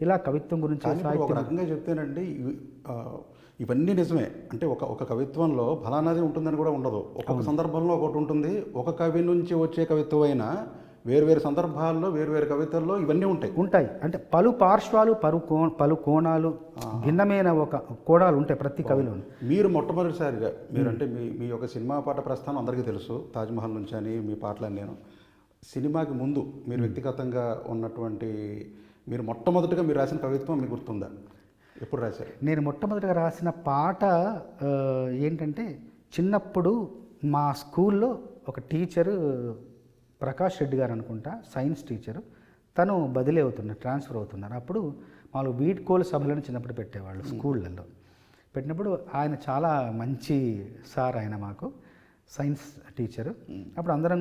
ఇలా కవిత్వం గురించి ఒక రకంగా చెప్తేనండి ఇవన్నీ నిజమే. అంటే ఒక ఒక కవిత్వంలో ఫలానాది ఉంటుందని కూడా ఉండదు. ఒక్కొక్క సందర్భంలో ఒకటి ఉంటుంది. ఒక కవి నుంచి వచ్చే కవిత్వం అయినా వేరు సందర్భాల్లో వేరు కవితల్లో ఇవన్నీ ఉంటాయి. ఉంటాయి. అంటే పలు పార్శ్వాలు పలు కో పలు కోణాలు భిన్నమైన ఒక కోణాలు ఉంటాయి ప్రతి కవిలోను. మీరు మొట్టమొదటిసారిగా మీరంటే మీ మీ యొక్క సినిమా పాట ప్రస్థానం అందరికీ తెలుసు. తాజ్మహల్ నుంచి అని మీ పాటలని నేను. సినిమాకి ముందు మీరు వ్యక్తిగతంగా ఉన్నటువంటి మీరు మొట్టమొదటిగా మీరు రాసిన కవిత్వం మీకు గుర్తుందా? ఎప్పుడు రాశారు? నేను మొట్టమొదటిగా రాసిన పాట ఏంటంటే చిన్నప్పుడు మా స్కూల్లో ఒక టీచరు ప్రకాష్ రెడ్డి గారు అనుకుంటా సైన్స్ టీచరు తను బదిలీ అవుతున్నారు ట్రాన్స్ఫర్ అవుతున్నారు. అప్పుడు మామూలు వీడ్కోలు సభలను చిన్నప్పుడు పెట్టేవాళ్ళు స్కూళ్ళల్లో. పెట్టినప్పుడు ఆయన చాలా మంచి సార్ ఆయన మాకు. Science teacher. అప్పుడు అందరం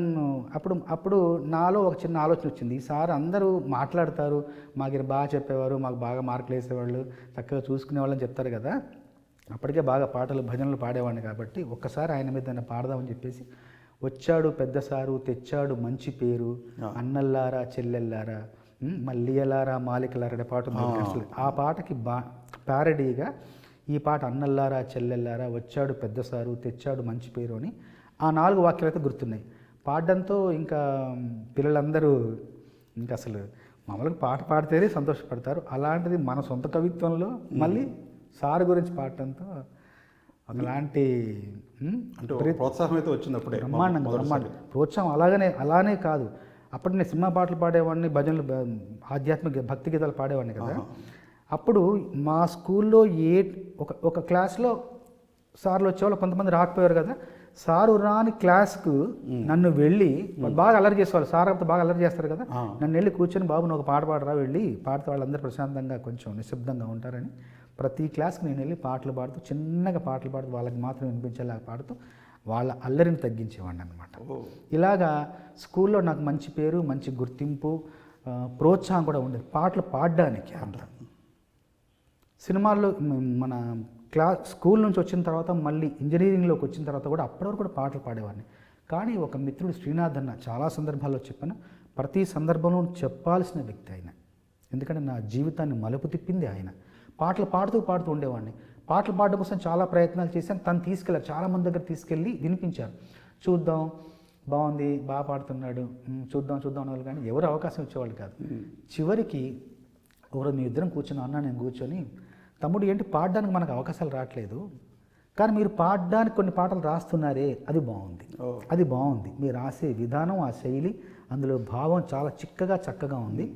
అప్పుడు అప్పుడు నాలో ఒక చిన్న ఆలోచన వచ్చింది. ఈ సార్ అందరూ మాట్లాడతారు. మాకు ఇది బాగా చెప్పేవారు. మాకు బాగా మార్కులు వేసేవాళ్ళు. చక్కగా చూసుకునే వాళ్ళని చెప్తారు కదా. అప్పటికే బాగా పాటలు భజనలు పాడేవాడిని కాబట్టి ఒక్కసారి ఆయన మీద ఏదైనా పాడదామని చెప్పేసి వచ్చాడు పెద్ద సారు తెచ్చాడు మంచి పేరు. అన్నల్లారా చెల్లెల్లారా మల్లియలారా మాలికలారా అనే పాట ఆ పాటకి బా ప్యారడీగా ఈ పాట అన్నల్లారా చెల్లెల్లారా వచ్చాడు పెద్ద సారు తెచ్చాడు మంచి పేరు అని ఆ నాలుగు వాక్యాలు అయితే గుర్తున్నాయి. పాడడంతో ఇంకా పిల్లలందరూ ఇంకా అసలు మామూలుగా పాట పాడితేనే సంతోషపడతారు. అలాంటిది మన సొంత కవిత్వంలో మళ్ళీ సార్ గురించి పాడటంతో ఉమ్, అంటే ప్రోత్సాహం అయితే వచ్చింది అప్పుడే బ్రహ్మాండంగా బ్రహ్మాండం ప్రోత్సాహం అలాగనే అలానే కాదు. అప్పుడు నేను సినిమా పాటలు పాడేవాడిని భజనలు ఆధ్యాత్మిక భక్తి గీతాలు పాడేవాడిని కదా. అప్పుడు మా స్కూల్లో ఏ ఒక ఒక క్లాస్లో సార్లు వచ్చేవాళ్ళు కొంతమంది రాకపోయారు కదా. సారు రాని క్లాస్కు నన్ను వెళ్ళి బాగా అల్లరి చేసేవాళ్ళు. సార్ అంతా బాగా అల్లరి చేస్తారు కదా. నన్ను వెళ్ళి కూర్చొని బాబు నువ్వు ఒక పాట పాడరా వెళ్ళి. పాడితే వాళ్ళందరూ ప్రశాంతంగా కొంచెం నిశ్శబ్దంగా ఉంటారని ప్రతి క్లాస్కి నేను వెళ్ళి పాటలు పాడుతూ చిన్నగా పాటలు పాడుతూ వాళ్ళకి మాత్రం వినిపించేలాగా పాడుతూ వాళ్ళ అల్లరిని తగ్గించేవాడిని అనమాట ఇలాగా స్కూల్లో నాకు మంచి పేరు మంచి గుర్తింపు ప్రోత్సాహం కూడా ఉండేది. పాటలు పాడడానికి అంట సినిమాల్లో మన క్లా స్కూల్ నుంచి వచ్చిన తర్వాత మళ్ళీ ఇంజనీరింగ్లోకి వచ్చిన తర్వాత కూడా అప్పటి వరకు కూడా పాటలు పాడేవాడిని. కానీ ఒక మిత్రుడు శ్రీనాథ్ అన్న చాలా సందర్భాల్లో చెప్పాను ప్రతి సందర్భంలో చెప్పాల్సిన వ్యక్తి ఆయన. ఎందుకంటే నా జీవితాన్ని మలుపు తిప్పింది ఆయన. పాటలు పాడుతూ పాడుతూ ఉండేవాడిని. పాటలు పాడడం కోసం చాలా ప్రయత్నాలు చేశాను. తను తీసుకెళ్ళారు. చాలా మంది దగ్గర తీసుకెళ్ళి వినిపించారు. చూద్దాం బాగుంది బాగా పాడుతున్నాడు. చూద్దాం చూద్దాం అనేవాళ్ళు కానీ ఎవరు అవకాశం ఇచ్చేవాళ్ళు కాదు. చివరికి ఒకరోజు మీ ఇద్దరం కూర్చొని అన్నా నేను కూర్చొని తమ్ముడు ఏంటి పాడడానికి మనకు అవకాశాలు రావట్లేదు. కానీ మీరు పాడడానికి కొన్ని పాటలు రాస్తున్నారే అది బాగుంది. అది బాగుంది. మీరు రాసే విధానం ఆ శైలి అందులో భావం చాలా చిక్కగా చక్కగా ఉంది.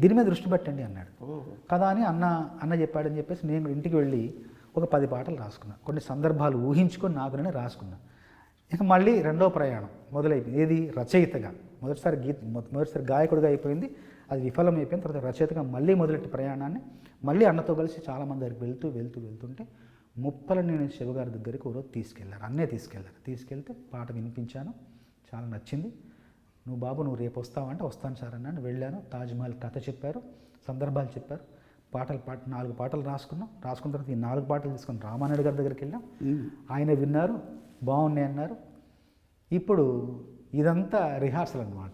దీని మీద దృష్టి పెట్టండి అన్నాడు. కదా అని అన్న అన్న చెప్పాడని చెప్పేసి నేను ఇంటికి వెళ్ళి ఒక పది పాటలు రాసుకున్నా. కొన్ని సందర్భాలు ఊహించుకొని నాకు నేను రాసుకున్నా. ఇక మళ్ళీ రెండో ప్రయాణం మొదలైపోయింది. ఏది? రచయితగా. మొదటిసారి గీత మొదటిసారి గాయకుడిగా అయిపోయింది. అది విఫలం అయిపోయిన తర్వాత రచయితగా మళ్ళీ మొదలెట్టి ప్రయాణాన్ని మళ్ళీ అన్నతో కలిసి చాలామంది దగ్గరికి వెళ్తూ వెళ్తూ వెళ్తుంటే ముప్పల నేను శివగారి దగ్గరికి ఒక రోజు తీసుకెళ్ళారు అన్నే తీసుకెళ్ళారు తీసుకెళ్తే పాట వినిపించాను. చాలా నచ్చింది. నువ్వు బాబు నువ్వు రేపు వస్తావంటే వస్తాను సార్ అన్నాను. వెళ్ళాను. తాజ్మహల్ కథ చెప్పారు. సందర్భాలు చెప్పారు. పాటలు పాట నాలుగు పాటలు రాసుకున్నాం. రాసుకున్న తర్వాత ఈ నాలుగు పాటలు తీసుకొని రామానాయుడు గారి దగ్గరికి వెళ్ళాం. ఆయన విన్నారు. బాగున్నాయి అన్నారు. ఇప్పుడు ఇదంతా రిహార్సల్ అనమాట.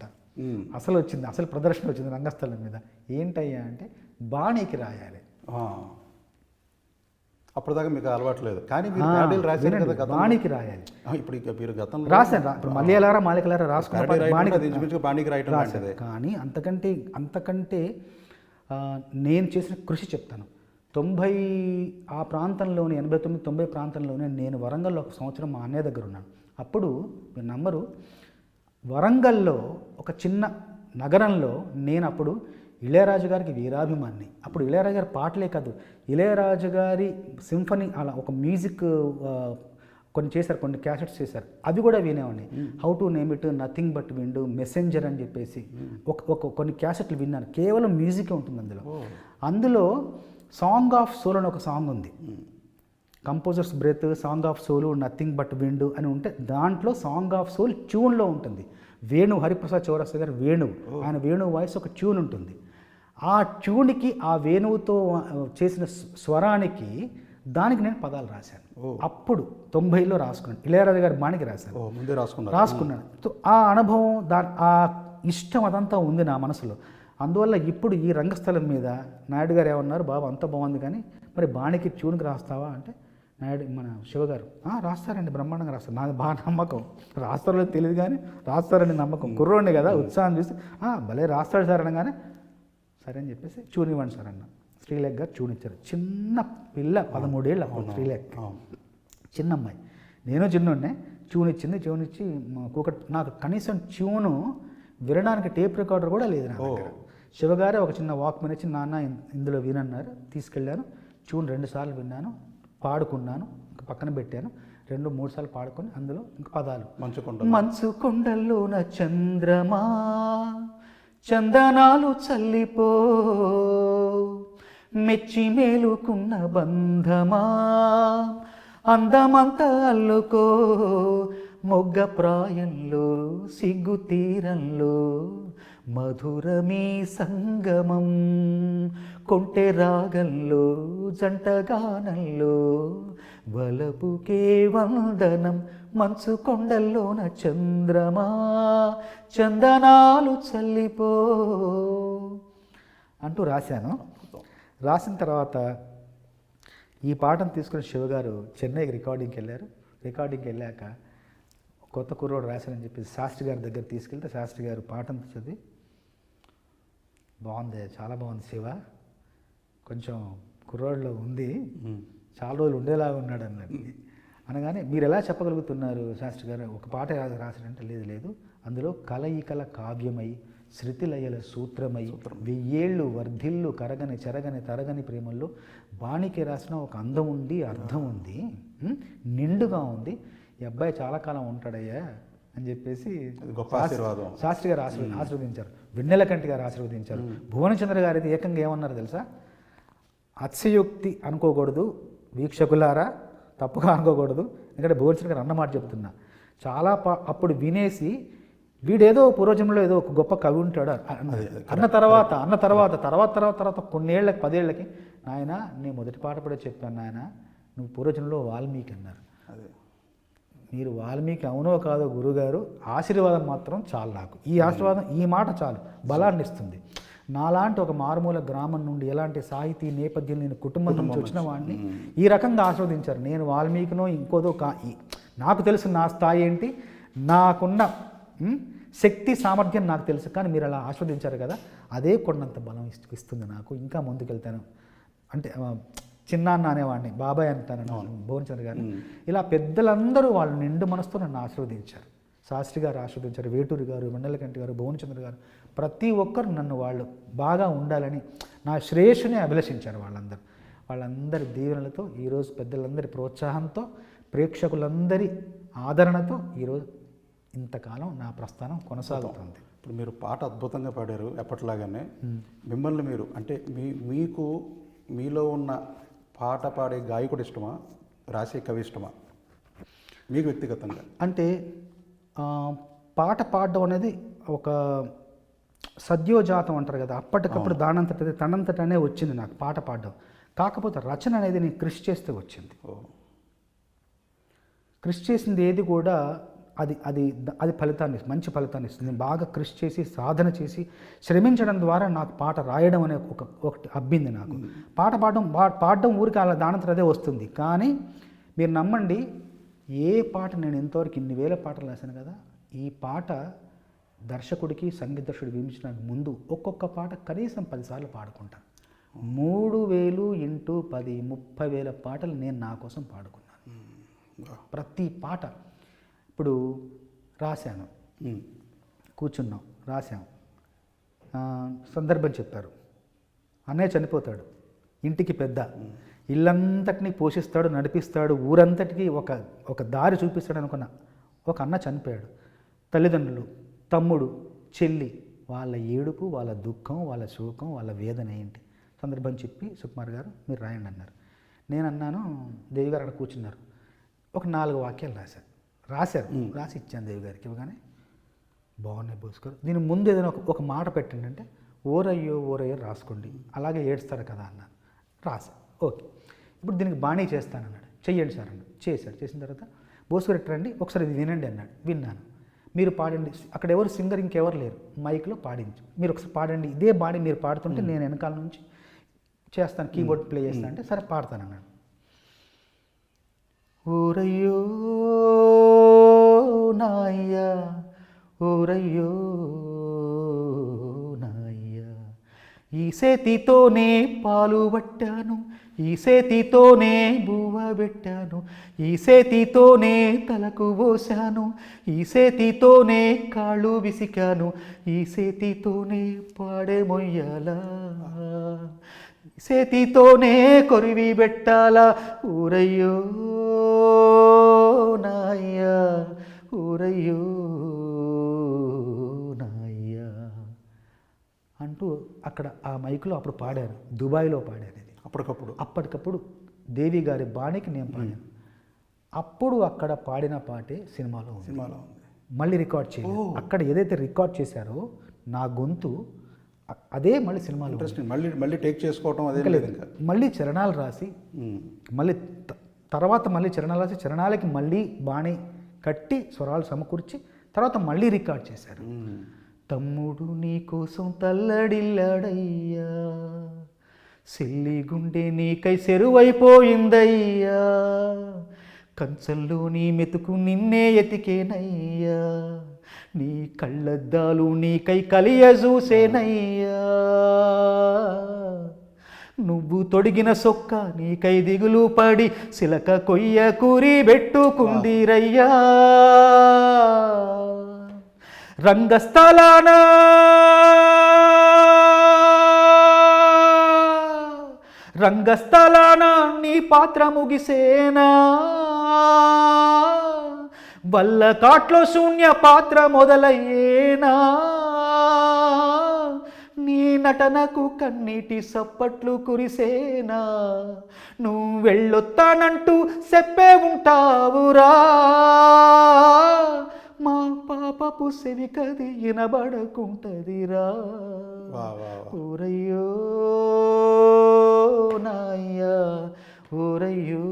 అసలు వచ్చింది అసలు ప్రదర్శన వచ్చింది రంగస్థలం మీద. ఏంటయ్యా అంటే బాణీకి రాయాలి. అప్పటిదాకా మీకు అలవాటు లేదు. కానీ మీరు రాశారు కదా బాణీకి రాయాలి. ఇప్పుడు మీరు గతంలో రాశాను రా- ఇప్పుడు మలయాళరా మాలికలారా రాసుకున్న ప్యాడీ పాట రాయటం బాణీకి రాయటం రాశాను. కానీ అంతకంటే అంతకంటే నేను చేసిన కృషి చెప్తాను. తొంభై ఆ ప్రాంతంలోనే ఎనభై తొమ్మిది తొంభై ప్రాంతంలోనే నేను వరంగల్లో ఒక సంవత్సరం మా అన్నయ్య దగ్గర ఉన్నాను. అప్పుడు మీరు నమ్మరు వరంగల్లో ఒక చిన్న నగరంలో నేను అప్పుడు ఇళయరాజు గారికి వీరాభిమాన్ని. అప్పుడు ఇళయరాజు గారి పాటలే కాదు ఇళయరాజు గారి సింఫనీ అలా ఒక మ్యూజిక్ కొన్ని చేశారు కొన్ని క్యాసెట్స్ చేశారు. అవి కూడా వినేవాడిని. How to name it nothing but wind messenger అని చెప్పేసి ఒక ఒక కొన్ని క్యాసెట్లు విన్నాను. కేవలం మ్యూజికే ఉంటుంది అందులో. అందులో సాంగ్ ఆఫ్ సోల్ అని ఒక సాంగ్ ఉంది. Composers breath song of soul nothing but wind అని ఉంటే దాంట్లో సాంగ్ ఆఫ్ సోల్ ట్యూన్లో ఉంటుంది. వేణు హరిప్రసాద్ చౌరస్తా గారు వేణువు ఆయన వేణువు వాయిస్ ఒక ట్యూన్ ఉంటుంది. ఆ ట్యూన్కి ఆ వేణువుతో చేసిన స్వ- స్వరానికి దానికి నేను పదాలు రాశాను. అప్పుడు తొంభైలో రాసుకున్నాను. ఇళయరాజు గారి బాణికి రాశాను. ఓ ముందే రాసుకున్నాను. సో ఆ అనుభవం దా ఆ ఇష్టం అదంతా ఉంది నా మనసులో. అందువల్ల ఇప్పుడు ఈ రంగస్థలం మీద నాయుడు గారు ఏమన్నారు బాబు అంత బాగుంది కానీ మరి బాణికి ట్యూన్కి రాస్తావా? అంటే నాయుడు మన శివగారు "ఆ, రాస్తారండి బ్రహ్మాండంగా రాస్తారు. నాది బాగా నమ్మకం. రాస్తారో తెలియదు కానీ రాస్తారని నమ్మకం. కుర్రోండి కదా ఉత్సాహం చూస్తే "ఆ, భలే రాస్తాడు సార్ అనగానే సరే అని చెప్పేసి చూని ఇవ్వండి సార్ అన్న. శ్రీలేఖ గారు చూని ఇచ్చారు చిన్న పిల్ల పదమూడేళ్ళు అప్పుడు శ్రీలేఖ. చిన్న అమ్మాయి నేను ట్యూన్ ఇచ్చి మా కూకట్ నాకు కనీసం ట్యూను వినడానికి టేప్ రికార్డర్ కూడా లేదు నా దగ్గర. శివగారే ఒక చిన్న వాక్మెన్ ఇచ్చి నాన్న ఇందులో వినన్నారు తీసుకెళ్ళాను. ట్యూన్ రెండు సార్లు విన్నాను. పాడుకున్నాను ఇంక పక్కన పెట్టాను. రెండు మూడు సార్లు పాడుకొని అందులో ఇంక పదాలు. మంచు కొండ మంచు కొండల్లోన చంద్రమా చందనాలు చల్లిపో మెచ్చి మేలుకున్న బంధమా అందమంతా అల్లుకో మొగ్గ ప్రాయంలో సిగ్గు తీరంలో మధురమీ సంగమం. కొంటె రాగంలో జంటగానంలో వలపుకే వందనం మంచు కొండల్లోన చంద్రమా చందనాలు చల్లిపో అంటూ రాశాను. రాసిన తర్వాత ఈ పాటను తీసుకుని శివగారు చెన్నైకి రికార్డింగ్కి వెళ్ళారు. రికార్డింగ్కి వెళ్ళాక కొత్త కుర్రోడు రాశారని చెప్పి శాస్త్రి గారి దగ్గర తీసుకెళ్తే శాస్త్రి గారు పాటను చదివి బాగుంది చాలా బాగుంది శివ. కొంచెం కుర్రోడ్లో ఉంది. చాలా రోజులు ఉండేలాగా ఉన్నాడు అన్నది అనగానే మీరు ఎలా చెప్పగలుగుతున్నారు శాస్త్రి గారు? ఒక పాట రా- రాశారంటే లేదు లేదు. అందులో కలయికల కావ్యమై శృతిలయల సూత్రమై వెయ్యేళ్ళు వర్ధిల్లు కరగని చెరగని తరగని ప్రేమల్లో బాణికి రాసిన ఒక అందం ఉంది అర్థం ఉంది? నిండుగా ఉంది. ఈ అబ్బాయి చాలా కాలం ఉంటాడయ్యా. అని చెప్పేసి గొప్ప ఆశీర్వాదం. శాస్త్రి గారు ఆశీర్వ ఆశీర్వదించారు. వెన్నెల కంటి గారు ఆశీర్వదించారు. భువనచంద్ర గారు అయితే ఏకంగా ఏమన్నారు తెలుసా? అతిశయోక్తి అనుకోకూడదు వీక్షకులారా తప్పుగా అనుకోకూడదు. ఎందుకంటే భువనచంద్ర గారు అన్నమాట చెప్తున్నా. చాలా పా అప్పుడు వినేసి వీడేదో పూర్వజంలో ఏదో ఒక గొప్ప కవి ఉంటాడు. అన్న- అన్న తర్వాత అన్న తర్వాత తర్వాత తర్వాత తర్వాత కొన్నేళ్ళకి పదేళ్ళకి నాయన నేను మొదటి పాట కూడా చెప్పాను నాయన. నువ్వు పూర్వజంలో వాల్మీకి అన్నారు. అదే. మీరు వాల్మీకి అవునో కాదో గురుగారు ఆశీర్వాదం మాత్రం చాలు నాకు. ఈ ఆశీర్వాదం ఈ మాట చాలు. బలాన్ని ఇస్తుంది. నాలాంటి ఒక మారుమూల గ్రామం నుండి ఎలాంటి సాహితీ నేపథ్యం నేను కుటుంబం నుంచి వచ్చిన వాడిని ఈ రకంగా ఆస్వాదించారు నేను వాల్మీకినో ఇంకోదో కా నాకు తెలుసు నా స్థాయి ఏంటి? నాకున్న శక్తి సామర్థ్యం నాకు తెలుసు. కానీ మీరు అలా ఆస్వాదించారు కదా అదే కొండంత బలం ఇస్తు- ఇస్తుంది నాకు. ఇంకా ముందుకెళ్తాను. అంటే చిన్నాన్న అనేవాడిని బాబాయ్ అంటాను భువనచంద్ర గారు ఇలా పెద్దలందరూ వాళ్ళు నిండు మనసుతో నన్ను ఆశీర్వదించారు. శాస్త్రి గారు ఆశీర్వదించారు వేటూరి గారు మండలకంటి గారు భువనచంద్ర గారు. ప్రతి ఒక్కరు నన్ను వాళ్ళు బాగా ఉండాలని నా శ్రేయస్సునే అభిలషించారు వాళ్ళందరూ. వాళ్ళందరి దీవెనలతో ఈరోజు పెద్దలందరి ప్రోత్సాహంతో ప్రేక్షకులందరి ఆదరణతో ఈరోజు ఇంతకాలం నా ప్రస్థానం కొనసాగుతుంది. ఇప్పుడు మీరు పాట అద్భుతంగా పాడారు ఎప్పటిలాగానే. మిమ్మల్ని మీరు అంటే మీ మీకు మీలో ఉన్న పాట పాడే గాయకుడు ఇష్టమా? రాసే కవి ఇష్టమా? మీకు వ్యక్తిగతంగా. అంటే పాట పాడడం అనేది ఒక సద్యోజాతం అంటారు కదా. అప్పటికప్పుడు దానంతటది తనంతటనే వచ్చింది నాకు పాట పాడడం. కాకపోతే రచన అనేది నేను కృషి చేస్తే వచ్చింది. కృషి చేసింది ఏది కూడా అది అది అది ఫలితాన్ని మంచి ఫలితాన్ని ఇస్తుంది. నేను బాగా కృషి చేసి సాధన చేసి శ్రమించడం ద్వారా నాకు పాట రాయడం అనే ఒక ఒకటి అబ్బింది నాకు. పాట పాడడం పా- పాడడం ఊరికి అలా దానంతట అదే వస్తుంది. కానీ మీరు నమ్మండి ఏ పాట నేను ఇంతవరకు ఇన్ని వేల పాటలు రాశాను కదా ఈ పాట దర్శకుడికి సంగీత దర్శకుడికి వినిపించడానికి ముందు ఒక్కొక్క పాట కనీసం పదిసార్లు పాడుకుంటాను మూడు వేలు ఇంటూ పది ముప్పై వేల పాటలు నేను నా కోసం పాడుకున్నాను. ప్రతి పాట ఇప్పుడు రాశాను. కూర్చున్నాం రాశాం. సందర్భం చెప్పారు. అన్నయ్య చనిపోతాడు. ఇంటికి పెద్ద. ఇల్లంతటిని పోషిస్తాడు నడిపిస్తాడు. ఊరంతటికి ఒక ఒక దారి చూపిస్తాడు అనుకున్న ఒక అన్న చనిపోయాడు. తల్లిదండ్రులు తమ్ముడు చెల్లి వాళ్ళ ఏడుపు వాళ్ళ దుఃఖం వాళ్ళ శోకం వాళ్ళ వేదన ఏంటి? సందర్భం చెప్పి సుకుమార్ గారు మీరు రాయండి అన్నారు. నేను అన్నాను దేవి గారు అక్కడ కూర్చున్నారు. ఒక నాలుగు వాక్యాలు రాశారు. రాశారు. రాసి ఇచ్చాను దేవి గారికి ఇవ్వగానే. బాగున్నాయి బోస్కర్ దీని ముందు ఏదైనా ఒక ఒక మాట పెట్టండి అంటే ఓరయ్యో ఓరయ్యో రాసుకోండి. అలాగే ఏడుస్తారు కదా అన్నాను. రాసా ఓకే. ఇప్పుడు దీనికి బాణీ చేస్తానన్నాడు. చెయ్యండి సార్ అన్నాడు. చేశాడు. చేసిన తర్వాత బోస్కర్ రండి ఒకసారి ఇది వినండి అన్నాడు. విన్నాను. మీరు పాడండి. అక్కడ ఎవరు సింగర్ ఇంకెవరు లేరు. మైక్లో పాడించు. మీరు ఒకసారి పాడండి. ఇదే బాడీ మీరు పాడుతుంటే నేను వెనకాల నుంచి చేస్తాను. కీబోర్డ్ ప్లే చేస్తాను అంటే సరే పాడతాను అన్నాడు ఊరయ్యో ఊరయ్యో నాయ్య ఈ సేతితోనే పాలు పట్టాను ఈ సేతితోనే బువ్వ పెట్టాను ఈ సేతితోనే తలకు పోశాను ఈ సేతితోనే కాళ్ళు విసికాను ఈ సేతితోనే పాడే మొయ్యాలా. సేతితోనే కొరివి పెట్టాలా. ఊరయ్యో నాయ్యా ఊరయ్యో. అంటూ అక్కడ ఆ మైకులో అప్పుడు పాడాను దుబాయ్లో పాడాను ఇది. అప్పటికప్పుడు. అప్పటికప్పుడు దేవి గారి బాణికి నేను పాడాను. అప్పుడు అక్కడ పాడిన పాటే సినిమాలో ఉంది. సినిమాలో ఉంది. మళ్ళీ రికార్డ్ చేయలేదు. అక్కడ ఏదైతే రికార్డ్ చేశారో నా గొంతు అదే మళ్ళీ సినిమాలో. ఇంట్రెస్టింగ్. మళ్ళీ మళ్ళీ టేక్ చేసుకోవటం అదే లేదు. మళ్ళీ చరణాలు రాసి. మళ్ళీ తర్వాత మళ్ళీ చరణాలు రాసి చరణాలకి మళ్ళీ బాణి కట్టి స్వరాలు సమకూర్చి తర్వాత మళ్ళీ రికార్డ్ చేశారు. తమ్ముడు నీ కోసం తల్లడిల్లాడయ్యా. సిల్లి గుండె నీకై సెరువైపోయిందయ్యా. కంచంలో నీ మెతుకు నిన్నే ఎతికేనయ్యా. నీ కళ్ళద్దాలు నీకై కలియ చూసేనయ్యా. నువ్వు తొడిగిన సొక్క నీకై దిగులు పడి సిలక కొయ్య కూరి పెట్టుకుందిరయ్యా. రంగస్థలాన. రంగస్థలాన నీ పాత్ర ముగిసేనా? వల్ల కాట్లో శూన్య పాత్ర మొదలయ్యేనా? నీ నటనకు కన్నీటి సప్పట్లు కురిసేనా? నువ్వు వెళ్ళొత్తానంటూ చెప్పే ఉంటావురా. మా పాపపు సెవికది వినబడకుంటదిరా వా వా వా ఊరయ్యో నాయ్యా ఊరయ్యో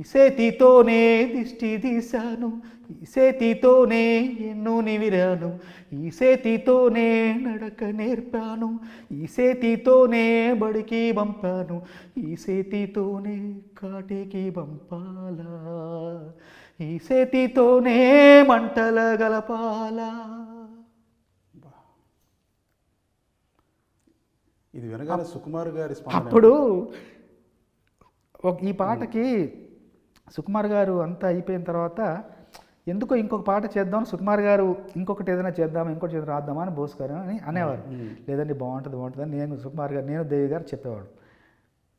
ఈ చేతితోనే దిష్టి తీశాను ఈ చేతితోనే ఎన్నో నివిరాను ఈ చేతితోనే నడక నేర్పాను ఈ చేతితోనే బడికి పంపాను ఈ చేతితోనే కాటికి పంపాలా ఈ చేతితోనే మంటల గలపాలా. ఇది వినగానే సుకుమార్ గారి అప్పుడు ఈ పాటకి సుకుమార్ గారు అంతా అయిపోయిన తర్వాత ఎందుకో ఇంకొక పాట చేద్దాం సుకుమార్ గారు ఇంకొకటి ఏదైనా చేద్దాం ఇంకోటి చేద్దాం రాద్దామా అని బోస్ గారు అని అనేవారు. లేదండి బాగుంటుంది బాగుంటుంది అని నేను సుకుమార్ గారు నేను దేవి గారు చెప్పేవాడు.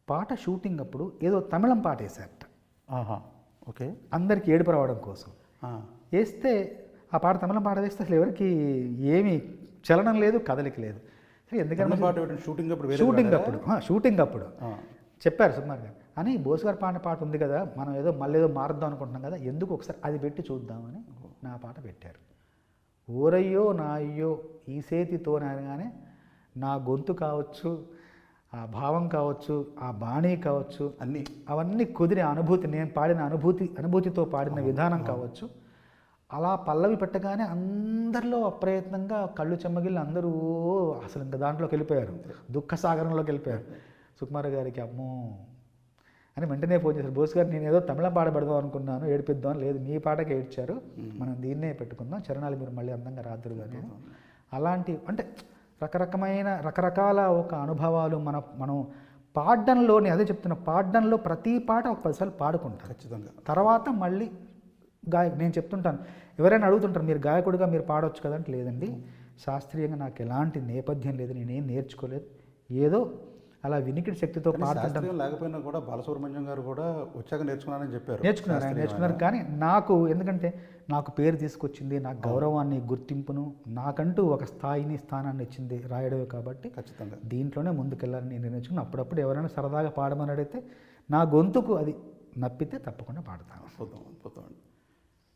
పాట షూటింగ్ అప్పుడు ఏదో తమిళం పాట వేశారట. ఆహా ఓకే. అందరికి ఏడుపు రావడం కోసం. వేస్తే ఆ పాట తమిళం పాట వేస్తే అసలు ఎవరికి ఏమీ చలనం లేదు కదలిక లేదు. సరే పాట పెట్టిన షూటింగ్ అప్పుడు షూటింగ్ అప్పుడు. షూటింగ్ అప్పుడు. చెప్పారు సుకుమార్ గారు. అని బోస్ గారు పాడిన పాట ఉంది కదా మనం ఏదో మళ్ళీ ఏదో మారుద్దాం అనుకుంటున్నాం కదా ఎందుకు ఒకసారి అది పెట్టి చూద్దామని నా పాట పెట్టారు. ఓరయ్యో నా అయ్యో ఈ సేతితో అనగానే నా గొంతు కావచ్చు ఆ భావం కావచ్చు ఆ బాణీ కావచ్చు అన్నీ. అవన్నీ కుదిరే అనుభూతి నేను పాడిన అనుభూతి అనుభూతితో పాడిన విధానం కావచ్చు. అలా పల్లవి పెట్టగానే అందరిలో అప్రయత్నంగా కళ్ళు చెమ్మగిల్లి అందరూ అసలు ఇంకా దాంట్లోకి వెళ్ళిపోయారు. దుఃఖ సాగరంలోకి వెళ్ళిపోయారు. సుకుమార్ గారికి అమ్మో అని వెంటనే ఫోన్ చేశారు. బోస్ గారు నేను ఏదో తమిళం పాట పెడదాం అనుకున్నాను ఏడిపిద్దాం లేదు మీ పాటకి ఏడ్చారు. మనం దీన్నే పెట్టుకుందాం చరణాలు మీరు మళ్ళీ అందంగా రాదురు కానీ అలాంటి అంటే రకరకమైన రకరకాల ఒక అనుభవాలు మన మనం పాడడంలోని అదే చెప్తున్నా పాడడంలో ప్రతి పాట ఒక పదిసార్లు పాడుకుంటాం ఖచ్చితంగా. తర్వాత మళ్ళీ గాయ నేను చెప్తుంటాను ఎవరైనా అడుగుతుంటారు మీరు గాయకుడిగా మీరు పాడవచ్చు కదంటే లేదండి శాస్త్రీయంగా నాకు ఎలాంటి నేపథ్యం లేదు నేనేం నేర్చుకోలేదు. ఏదో అలా వినికిడి శక్తితో శాస్త్రీయం లేకపోయినా కూడా బాలసుబ్రహ్మణ్యం గారు కూడా వచ్చాక నేర్చుకున్నానని చెప్పారు. నేర్చుకున్నారు నేర్చుకున్నారు. కానీ నాకు ఎందుకంటే నాకు పేరు తీసుకొచ్చింది నాకు గౌరవాన్ని గుర్తింపును నాకంటూ ఒక స్థాయిని స్థానాన్ని ఇచ్చింది రాయడమే కాబట్టి ఖచ్చితంగా. దీంట్లోనే ముందుకెళ్ళాలని నేను నిర్ణయించుకుని అప్పుడప్పుడు ఎవరైనా సరదాగా పాడమని అడిగితే నా గొంతుకు అది నప్పితే తప్పకుండా పాడతాను. అద్భుతం అద్భుతం అండి.